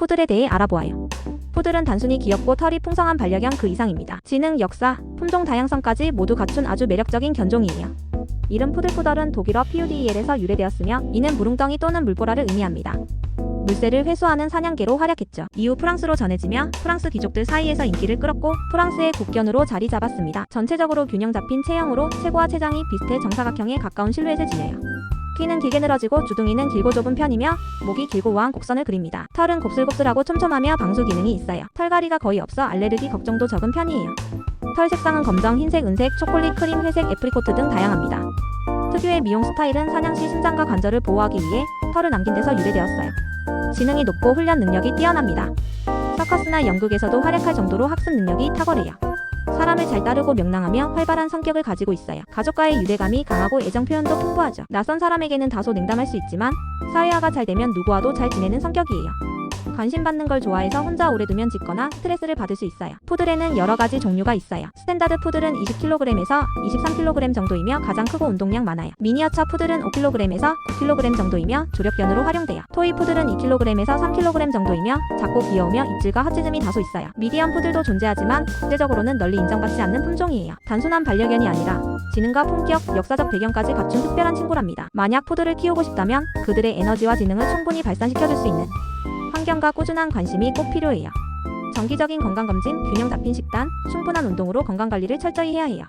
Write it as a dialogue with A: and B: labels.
A: 푸들에 대해 알아보아요. 푸들은 단순히 귀엽고 털이 풍성한 반려견 그 이상입니다. 지능, 역사, 품종 다양성까지 모두 갖춘 아주 매력적인 견종이에요. 이름 푸들푸덜은 독일어 PUDEL에서 유래되었으며 이는 무릉덩이 또는 물보라를 의미합니다. 물새를 회수하는 사냥개로 활약했죠. 이후 프랑스로 전해지며 프랑스 귀족들 사이에서 인기를 끌었고 프랑스의 국견으로 자리 잡았습니다. 전체적으로 균형 잡힌 체형으로 체구와 체장이 비슷해 정사각형에 가까운 실루엣을 지녀요. 키는 길게 늘어지고 주둥이는 길고 좁은 편이며 목이 길고 우아한 곡선을 그립니다. 털은 곱슬곱슬하고 촘촘하며 방수 기능이 있어요. 털갈이가 거의 없어 알레르기 걱정도 적은 편이에요. 털 색상은 검정, 흰색, 은색, 초콜릿, 크림, 회색, 애프리코트 등 다양합니다. 특유의 미용 스타일은 사냥 시 심장과 관절을 보호하기 위해 털을 남긴 데서 유래되었어요. 지능이 높고 훈련 능력이 뛰어납니다. 서커스나 연극에서도 활약할 정도로 학습 능력이 탁월해요. 사람을 잘 따르고 명랑하며 활발한 성격을 가지고 있어요. 가족과의 유대감이 강하고 애정 표현도 풍부하죠. 낯선 사람에게는 다소 냉담할 수 있지만 사회화가 잘 되면 누구와도 잘 지내는 성격이에요. 관심 받는 걸 좋아해서 혼자 오래 두면 짖거나 스트레스를 받을 수 있어요. 푸들에는 여러 가지 종류가 있어요. 스탠다드 푸들은 20kg에서 23kg 정도이며 가장 크고 운동량 많아요. 미니어처 푸들은 5kg에서 9kg 정도이며 조력견으로 활용돼요. 토이 푸들은 2kg에서 3kg 정도이며 작고 귀여우며 입질과 핫지즘이 다소 있어요. 미디엄 푸들도 존재하지만 국제적으로는 널리 인정받지 않는 품종이에요. 단순한 반려견이 아니라 지능과 품격, 역사적 배경까지 갖춘 특별한 친구랍니다. 만약 푸들을 키우고 싶다면 그들의 에너지와 지능을 충분히 발산시켜줄 수 있는 환경과 꾸준한 관심이 꼭 필요해요. 정기적인 건강검진, 균형 잡힌 식단, 충분한 운동으로 건강관리를 철저히 해야 해요.